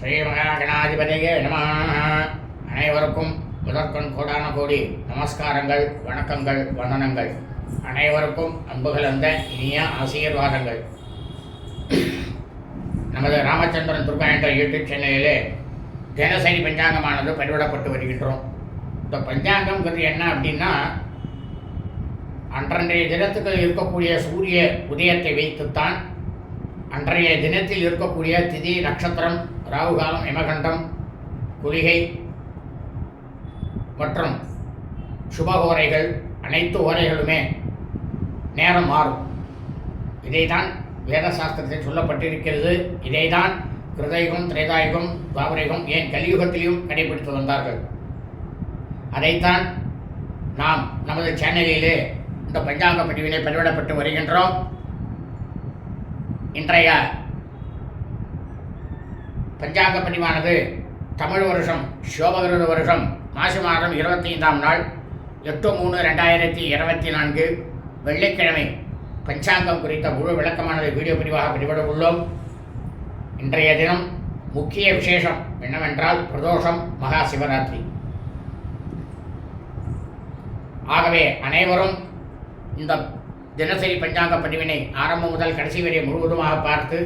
ஸ்ரீ மகாகணாதிபதியே நம. அனைவருக்கும் முதற்கண் கோடான கோடி நமஸ்காரங்கள் வணக்கங்கள் வந்தனங்கள். அனைவருக்கும் அன்பு கலந்த இனிய ஆசீர்வாதங்கள். நமது ராமச்சந்திரன் துர்கா என்ற யூடியூப் சேனலிலே தினசரி பஞ்சாங்கமானது பதிவிடப்பட்டு வருகின்றோம். இந்த பஞ்சாங்கம்ங்கிறது என்ன அப்படின்னா அன்றன்றைய தினத்துக்கு இருக்கக்கூடிய சூரிய உதயத்தை வைத்துத்தான் அன்றைய தினத்தில் இருக்கக்கூடிய திதி நட்சத்திரம் ராகுகாலம் யமகண்டம் குளிகை மற்றும் சுபகோரைகள் அனைத்து ஓரைகளுமே நேரம் மாறும். இதைதான் வேத சாஸ்திரத்தில் சொல்லப்பட்டிருக்கிறது. இதைதான் கிருதயுகம் திரேதாயுகம் துவாபரயுகம் ஏன் கலியுகத்திலையும் கடைபிடித்து வந்தார்கள்? அதைத்தான் நாம் நமது சேனலிலே இந்த பஞ்சாங்க பதிவினை பதிவிடப்பட்டு வருகின்றோம். இன்றைய பஞ்சாங்க பதிவானது தமிழ் வருஷம் சோபகிருத வருஷம் மாசி மாதம் இருபத்தி ஐந்தாம் நாள் எட்டு மூணு ரெண்டாயிரத்தி இருபத்தி நான்கு வெள்ளிக்கிழமை. பஞ்சாங்கம் குறித்த முழு விளக்கமானது வீடியோ பிரிவாக பிடிபட உள்ளோம். இன்றைய தினம் முக்கிய விசேஷம் என்னவென்றால் பிரதோஷம் மகா சிவராத்திரி. ஆகவே அனைவரும் இந்த தினசரி பஞ்சாங்க பதிவினை ஆரம்பம் முதல் கடைசி வரை முழுவதுமாக பார்த்து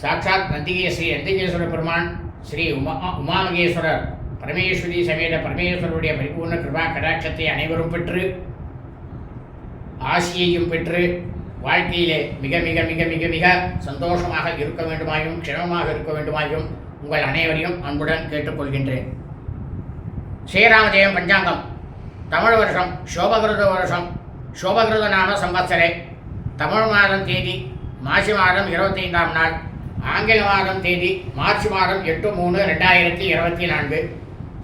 சாட்சாத் நந்திகே ஸ்ரீ நந்திகேஸ்வர பெருமான் ஸ்ரீ உமா உமாமகேஸ்வரர். பரமேஸ்வரி சமேத பரமேஸ்வரருடைய பரிபூர்ண கிருபா கடாட்சத்தை அனைவரும் பெற்று ஆசியையும் பெற்று வாழ்க்கையிலே மிக மிக மிக மிக மிக சந்தோஷமாக இருக்க வேண்டுமாயும் க்ஷமமாக இருக்க வேண்டுமாயும் உங்கள் அனைவரையும் அன்புடன் கேட்டுக்கொள்கின்றேன். ஸ்ரீராமஜெயம் பஞ்சாங்கம். தமிழ் வருஷம் சோபகிருத வருஷம் சோபகிருத நாம சம்பத்சரே தமிழ் மாதம் தேதி மாசி மாதம் இருபத்தைந்தாம் நாள். ஆங்கில மாதம் தேதி மார்ச் மாதம் எட்டு மூணு ரெண்டாயிரத்தி இருபத்தி நான்கு.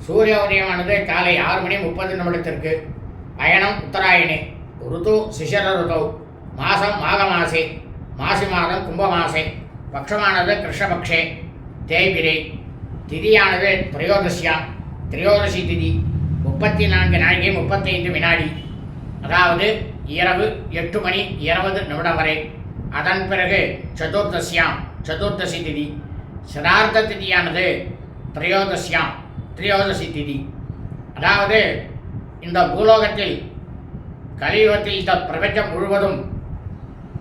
சூரிய உதயமானது காலை ஆறு மணி முப்பது நிமிடத்திற்கு. பயணம் உத்தராயணி ருது சிஷர ருதௌ. மாதம் மாக மாசே மாசி மாதம் கும்பமாசே. பக்ஷமானது கிருஷ்ணபக்ஷே தேய்பிரை. திதியானது திரையோதசியா திரையோதசி திதி முப்பத்தி நான்கு நாழிகை முப்பத்தைந்து வினாடி. அதாவது இரவு எட்டு மணி இருபது நிமிடம் வரை. அதன் பிறகு சதுர்தசியாம். சதுர்தசி திதி சதார்த்த திதியானது திரையோதசியாம். திரையோதசி திதி அதாவது இந்த பூலோகத்தில் கலியுகத்தில் இந்த பிரபஞ்சம் முழுவதும்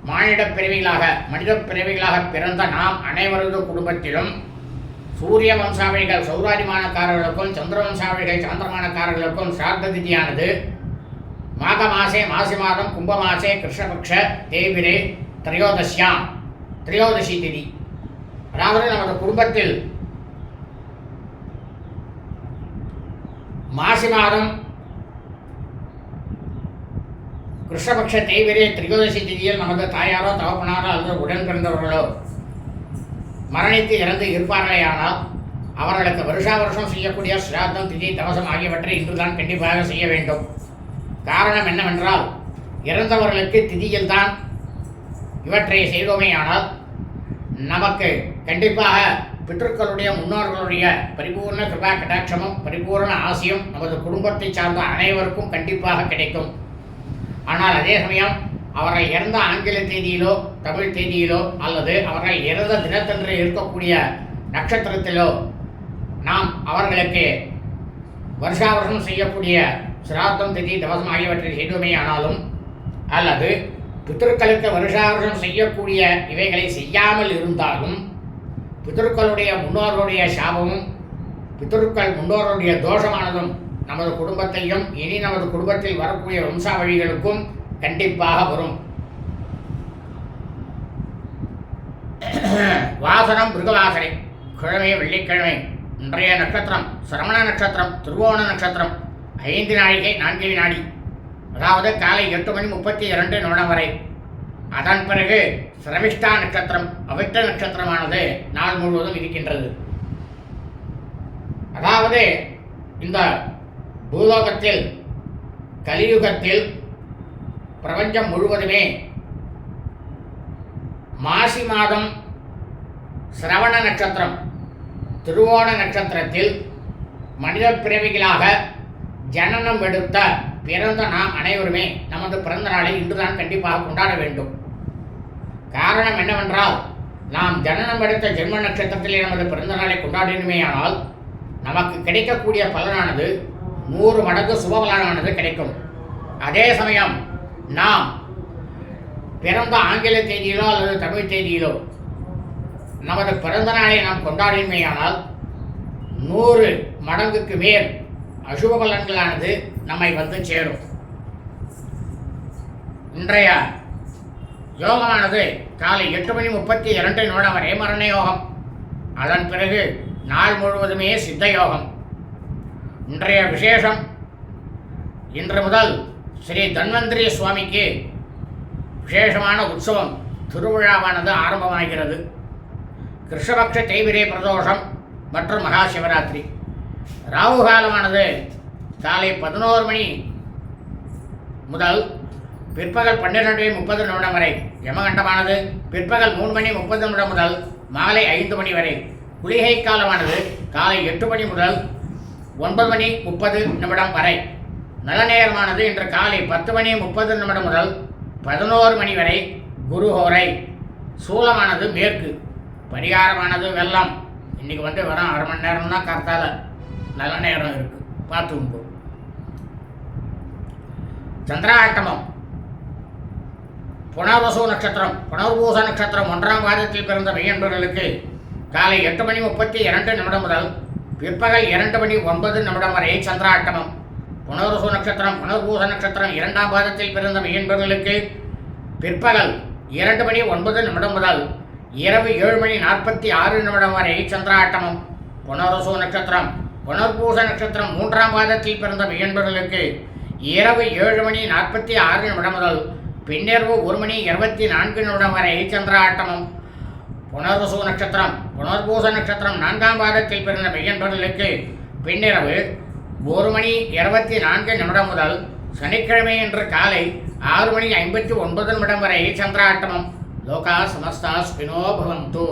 மானிட பிறவிகளாக மனித பிறவிகளாக பிறந்த நாம் அனைவரது குடும்பத்திலும் சூரிய வம்சாவளிகள் சௌராஜிமானக்காரர்களுக்கும் சந்திர வம்சாவளிகள் சாந்திரமானக்காரர்களுக்கும் சிரார்த்த திதியானது மாத மாசே மாசி மாதம் கும்ப மாசே கிருஷ்ணபக்ஷ தேவிரே திரையோதசியாம். திரையோதசி திதி. அதாவது நமது குடும்பத்தில் மாசி மாதம் கிருஷ்ணபக்ஷ தேவிரே திரியோதசி திதியில் நமது தாயாரோ தகப்பனாரோ அல்லது உடன் பிறந்தவர்களோ மரணித்து இறந்து இருப்பார்களேயானால் அவர்களுக்கு வருஷா வருஷம் செய்யக்கூடிய சிராத்தம் திதி தவசம் ஆகியவற்றை இன்றுதான் கண்டிப்பாக செய்ய வேண்டும். காரணம் என்னவென்றால் இறந்தவர்களுக்கு திதியில்தான் இவற்றை செய்தோமேயானால் நமக்கு கண்டிப்பாக பிற்றுக்களுடைய முன்னோர்களுடைய பரிபூர்ண கிருபா கடாட்சமும் பரிபூர்ண ஆசையும் நமது குடும்பத்தை சார்ந்த அனைவருக்கும் கண்டிப்பாக கிடைக்கும். ஆனால் அதே சமயம் அவர்கள் இறந்த ஆங்கில தேதியிலோ தமிழ் தேதியிலோ அல்லது அவர்கள் இறந்த தினத்தன்று இருக்கக்கூடிய நட்சத்திரத்திலோ நாம் அவர்களுக்கு வருஷா வருஷம் செய்யக்கூடிய சிராத்தம் திதி தவசம் ஆகியவற்றை செய்தோமே ஆனாலும் அல்லது பித்தர்களுக்கு வருஷாவருஷம் செய்யக்கூடிய இவைகளை செய்யாமல் இருந்தாலும் பித்தர்களுடைய முன்னோர்களுடைய சாபமும் பித்தருக்கள் முன்னோர்களுடைய தோஷமானதும் நமது குடும்பத்தையும் இனி நமது குடும்பத்தில் வரக்கூடிய வம்சாவழிகளுக்கும் கண்டிப்பாக வரும். வாசனம் மிருகவாசனை கிழமை வெள்ளிக்கிழமை இன்றைய நட்சத்திரம் சிரமண நட்சத்திரம் திருவோண நட்சத்திரம் ஐந்து நாழிகை நான்கு வினாடி அதாவது காலை எட்டு மணி முப்பத்தி இரண்டு நிமிடம் வரை. அதன் பிறகு சிரவிஷ்டா நட்சத்திரம் அவிட்ட நட்சத்திரமானது நாள் முழுவதும் இருக்கின்றது. அதாவது இந்த பூலோகத்தில் கலியுகத்தில் பிரபஞ்சம் முழுவதுமே மாசி மாதம் சிரவண நட்சத்திரம் திருவோண நட்சத்திரத்தில் மனித பிறவிகளாக ஜனனம் எடுத்த பிறந்த நாம் அனைவருமே நமது பிறந்த நாளை இன்றுதான் கண்டிப்பாக கொண்டாட வேண்டும். காரணம் என்னவென்றால் நாம் ஜனனம் எடுத்த ஜென்ம நட்சத்திரத்திலே நமது பிறந்த நாளை கொண்டாடினுமேயானால் நமக்கு கிடைக்கக்கூடிய பலனானது நூறு மடங்கு சுபபலனானது கிடைக்கும். அதே சமயம் நாம் பிறந்த ஆங்கில தேதியிலோ அல்லது தமிழ் தேதியிலோ நமது பிறந்த நாளை நாம் கொண்டாடினமையானால் நூறு மடங்குக்கு மேல் அசுப பலன்களானது நம்மை வந்து சேரும். இன்றைய யோகமானது காலை எட்டு மணி முப்பத்தி இரண்டு நிமிடம் வரை மரண யோகம் அதன் பிறகு நாள் முழுவதுமே சித்த யோகம் இன்றைய விசேஷம் இன்று முதல் ஸ்ரீ தன்வந்திரி சுவாமிக்கு விசேஷமான உற்சவம் திருவிழாவானது ஆரம்பமாகிறது. கிருஷ்ணபக்ஷ தெய்விரே பிரதோஷம் மற்றும் மகா சிவராத்திரி. ராகு காலமானது காலை பதினோரு மணி முதல் பிற்பகல் பன்னிரெண்டு முப்பது நிமிடம் வரை. யமகண்டமானது பிற்பகல் மூணு மணி முப்பது நிமிடம் முதல் மாலை ஐந்து மணி வரை. குளிகை காலமானது காலை எட்டு மணி முதல் ஒன்பது மணி முப்பது நிமிடம் வரை. நல்ல நேரமானது இன்று காலை பத்து மணி முப்பது நிமிடம் முதல் பதினோரு மணி வரை குருஹோரை சூலமானது மேற்கு. பரிகாரமானது வெள்ளம். இன்னைக்கு வந்து வரும் அரை மணி நேரம்னா தான் கரெக்டாக நல்ல நேரம் இருக்கு. பார்த்து உண்டு சந்திராட்டமம் புனர்வசு நட்சத்திரம். புனர்பூச நட்சத்திரம் ஒன்றாம் பாதத்தில் பிறந்த மெய்யன்பர்களுக்கு காலை எட்டு மணி முப்பத்தி இரண்டு நிமிடம் முதல் பிற்பகல் இரண்டு மணி ஒன்பது நிமிடம் வரை சந்திராட்டமம் புனர்வசு நட்சத்திரம் புனர்பூச நட்சத்திரம் இரண்டாம் பாதத்தில் பிறந்த மெய்யன்பர்களுக்கு பிற்பகல் இரண்டு மணி ஒன்பது நிமிடம் முதல் இரவு ஏழு மணி நாற்பத்தி ஆறு நிமிடம் வரை சந்திராட்டமம் புனரசு நட்சத்திரம். புனர்பூச நட்சத்திரம் மூன்றாம் பாதத்தில் பிறந்த மெய்யன்பர்களுக்கு இரவு ஏழு மணி நாற்பத்தி ஆறு நிமிடம் முதல் பின்னர்வு ஒரு மணி இருபத்தி நான்கு நிமிடம் வரை சந்திராட்டமம் புனர்வசு நட்சத்திரம் புனர்பூச நட்சத்திரம் நான்காம் பாதத்தில் பிறந்த மெய்யன்பர்களுக்கு பின்னிரவு ஒரு மணி இருபத்தி நான்கு நிமிடம் முதல் சனிக்கிழமை இன்று காலை ஆறு மணி ஐம்பத்தி ஒன்பது நிமிடம் வரை சந்திராட்டமம் லோகா சமஸ்தா ஸ்பினோ பவந்து.